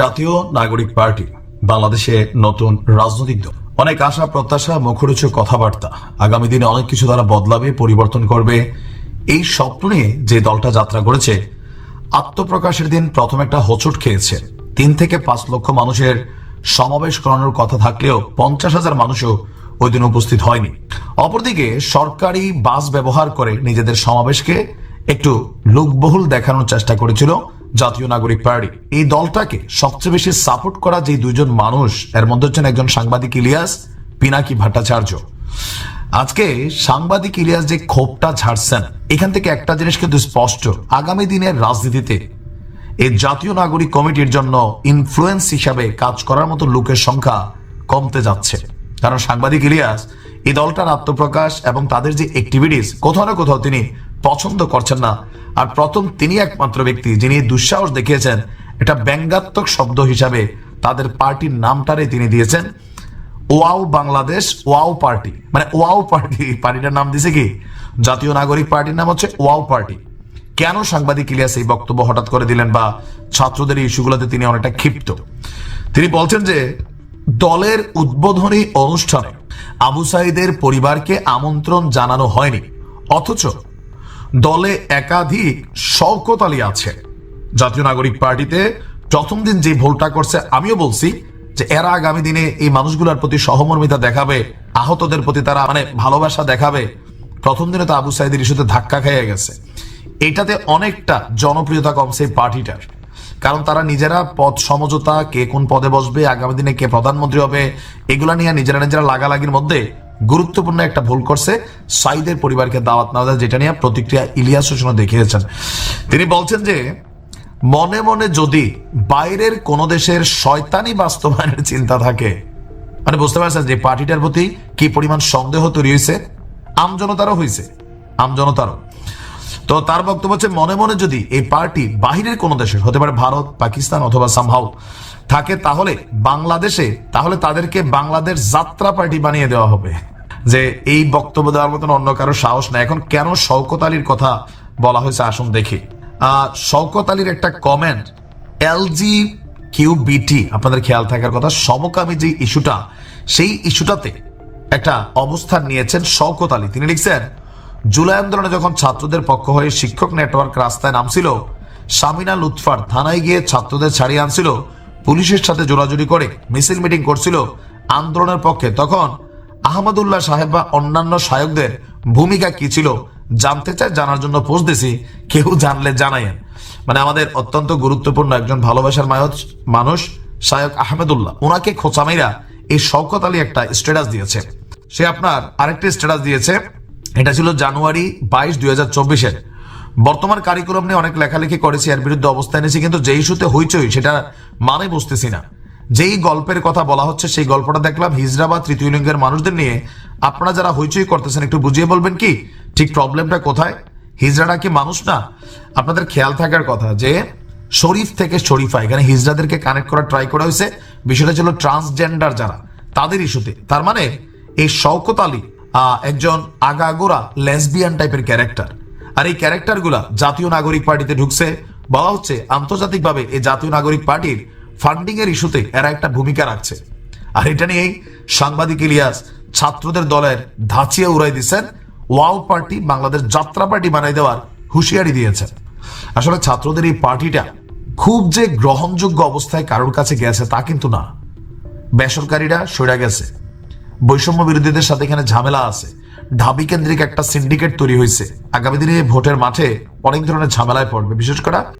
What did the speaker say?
জাতীয় নাগরিক পার্টি, বাংলাদেশে নতুন রাজনৈতিক দল। অনেক আশা, প্রত্যাশা, মুখরোচক কথাবার্তা। আগামী দিনে অনেক কিছু তারা বদলাবে, পরিবর্তন করবে। এই স্বপ্ন নিয়ে যে দলটা যাত্রা করেছে, আত্মপ্রকাশের দিন প্রথম একটা হোঁচট খেয়েছে। তিন থেকে পাঁচ লক্ষ মানুষের সমাবেশ করানোর কথা থাকলেও পঞ্চাশ হাজার মানুষও ওই দিন উপস্থিত হয়নি। অপরদিকে সরকারি বাস ব্যবহার করে নিজেদের সমাবেশকে একটু লোকবহুল দেখানোর চেষ্টা করেছিল জাতীয় নাগরিক পার্টি। এই দলটাকে সবচেয়ে বেশি সাপোর্ট করা যে দুইজন মানুষ, এর মধ্যে হচ্ছেন একজন সাংবাদিক ইলিয়াস, পিনাকি ভট্টাচার্য। আজকে সাংবাদিক ইলিয়াস যে ক্ষোভটা ছাড়ছেন এখান থেকে একটা জিনিস কিন্তু স্পষ্ট। আগামী দিনের রাজনীতিতে এই জাতীয় নাগরিক কমিটির জন্য ইনফ্লুয়েন্স হিসাবে কাজ করার মতো লোকের সংখ্যা কমতে যাচ্ছে। কারণ সাংবাদিক ইলিয়াস, এই দলটার আত্মপ্রকাশ এবং তাদের যে অ্যাক্টিভিটিস কোথাও না কোথাও তিনি পছন্দ করছেন না। আর প্রথম তিনি একমাত্র ব্যক্তি যিনি দুঃসাহস দেখিয়েছেন। এটা ব্যঙ্গাত্মক শব্দ হিসাবে তাদের পার্টির নামটারে তিনি দিয়েছেন। Wow Bangladesh, wow party. মানে ওয়াও পার্টি পার্টিটার নাম দিছে কি? জাতীয় নাগরিক পার্টির নাম হচ্ছে ওয়াও পার্টি। কেন সাংবাদিক ইলিয়াস এই বক্তব্য হঠাৎ করে দিলেন বা ছাত্রদের এই ইস্যুগুলোতে তিনি অনেকটা ক্ষিপ্ত? তিনি বলছেন যে, দলের উদ্বোধনী অনুষ্ঠানে আবু সাইদের পরিবারকে আমন্ত্রণ জানানো হয়নি। অথচ দলে একাধিক শওকত আলী আছে। জাতীয় নাগরিক পার্টিতে প্রথম দিন যে ভুলটা করছে, আমিও বলছি যে এরা আগামী দিনে এই মানুষগুলোর প্রতি সহমর্মিতা দেখাবে, আহতদের প্রতি তারা মানে ভালোবাসা দেখাবে। প্রথম দিনে তো আবু সাইদের ইস্যুতে ধাক্কা খেয়ে গেছে। এটাতে অনেকটা জনপ্রিয়তা কমছে এই পার্টিটার। কারণ তারা নিজেরা পদ সমঝোতা, কে কোন পদে বসবে, আগামী দিনে কে প্রধানমন্ত্রী হবে, এগুলা নিয়ে নিজেরা নিজেরা লাগালাগির মধ্যে গুরুত্বপূর্ণ একটা ভুল করছে। সাইদের পরিবারকে দাওয়াত না দেয় যেটা নিয়ে প্রতিক্রিয়া ইলিয়াস হোসেনও দেখিয়েছেন। তিনি বলছেন যে, মনে মনে যদি বাইরের কোনো দেশের শয়তানি বাস্তবায়নের চিন্তা থাকে মানে বুঝতে পারছেন যে পার্টিটার প্রতি কি পরিমাণ সন্দেহ তৈরি হয়েছে? আমজনতারও হয়েছে। আমজনতারও। তো তার বক্তব্য হচ্ছে, মনে মনে যদি এই পার্টি বাহিরের কোন দেশের হতে পারে ভারত, পাকিস্তান অথবা সামহাও থাকে, তাহলে বাংলাদেশে, তাহলে তাদেরকে বাংলাদেশ যাত্রা পার্টি বানিয়ে দেওয়া হবে। যে এই বক্তব্য দেওয়ার মতন অন্য কারও সাহস না এখন কেন শওকত আলীর কথা বলা হয়েছে, আসুন দেখি। শওকত আলীর একটা কমেন্ট এলজি কিউবিটি আপনাদের খেয়াল থাকার কথা, সমকামী যে ইস্যুটা, সেই ইস্যুটাতে একটা অবস্থান নিয়েছেন শওকত আলী। তিনি লিখছেন জুলাই আন্দোলনে যখন ছাত্রদের পক্ষ হয়ে শিক্ষক নেটওয়ার্ক রাস্তায় নামছিল সামিনা লুৎফার থানায় গিয়ে ছাত্রদের ছাড়িয়ে আনছিল। পুলিশের সাথে জোরাজুরি করে মিছিল মিটিং করছিল আন্দোলনের পক্ষে। তখন আহমদুল্লাহ সাহেব বা অন্যান্য শায়কদের ভূমিকা কি ছিল জানতে চাই, জানার জন্য পোস্ট দিছি, কেউ জানলে জানাইয়েন মানে আমাদের অত্যন্ত গুরুত্বপূর্ণ একজন ভালোবাসার মানুষ শায়ক আহমেদুল্লাহ। ওনাকে খোঁচামাইরা এই শওকত আলী একটা স্ট্যাটাস দিয়েছে। সে আপনার আরেকটি স্ট্যাটাস দিয়েছে এটা ছিল জানুয়ারি বাইশ দুই হাজার চব্বিশের। বর্তমান কারিকুলাম নিয়ে অনেক লেখালেখি করেছি, এর বিরুদ্ধে অবস্থান নিয়েছি কিন্তু যেই ইস্যুতে হইচই, সেটা মানে বুঝতেছি না। যেই গল্পের কথা বলা হচ্ছে, সেই গল্পটা দেখলাম হিজরা বা তৃতীয় লিঙ্গের মানুষদের নিয়ে। আপনারা যারা হইচই করতেছেন, একটু বুঝিয়ে বলবেন কি? ঠিক প্রবলেমটা কোথায়? হিজরাটা কি মানুষ না? আপনাদের খেয়াল থাকার কথা যে, শরীফ থেকে শরীফা এখানে হিজরাদেরকে কানেক্ট করার ট্রাই করা হয়েছে। বিষয়টা ছিল ট্রান্সজেন্ডার যারা, তাদের ইস্যুতে তার মানে এই শওকত আলী একজন আগাগোড়া লেসবিয়ান টাইপের ক্যারেক্টার। আর এই ক্যারেক্টারগুলা জাতীয় নাগরিক পার্টিতে ঢুকছে। বলা হচ্ছে, আন্তর্জাতিকভাবে এই জাতীয় নাগরিক পার্টির ফান্ডিং এর ইস্যুতে এরা একটা ভূমিকা রাখছে। আর এটা নিয়েই সাংবাদিক ইলিয়াস ছাত্রদের দলের ধাঁচিয়ে উড়াই দিচ্ছেন, ওয়াও পার্টি, বাংলাদেশ যাত্রা পার্টি বানাই দেওয়ার হুঁশিয়ারি দিয়েছেন। আসলে ছাত্রদের এই পার্টিটা খুব যে গ্রহণযোগ্য অবস্থায় কারোর কাছে গেছে তা কিন্তু না। বেসরকারিরা সরে গেছে। বৈষম্য বিরোধীদের সাথে এখানে ঝামেলা আছে। ঢাবি কেন্দ্রিক একটা সিন্ডিকেট তৈরি হয়েছে। আগামী দিনে ভোটের মাঠে অনেক ধরনের ঝামেলায় পড়বে। বিশেষ করে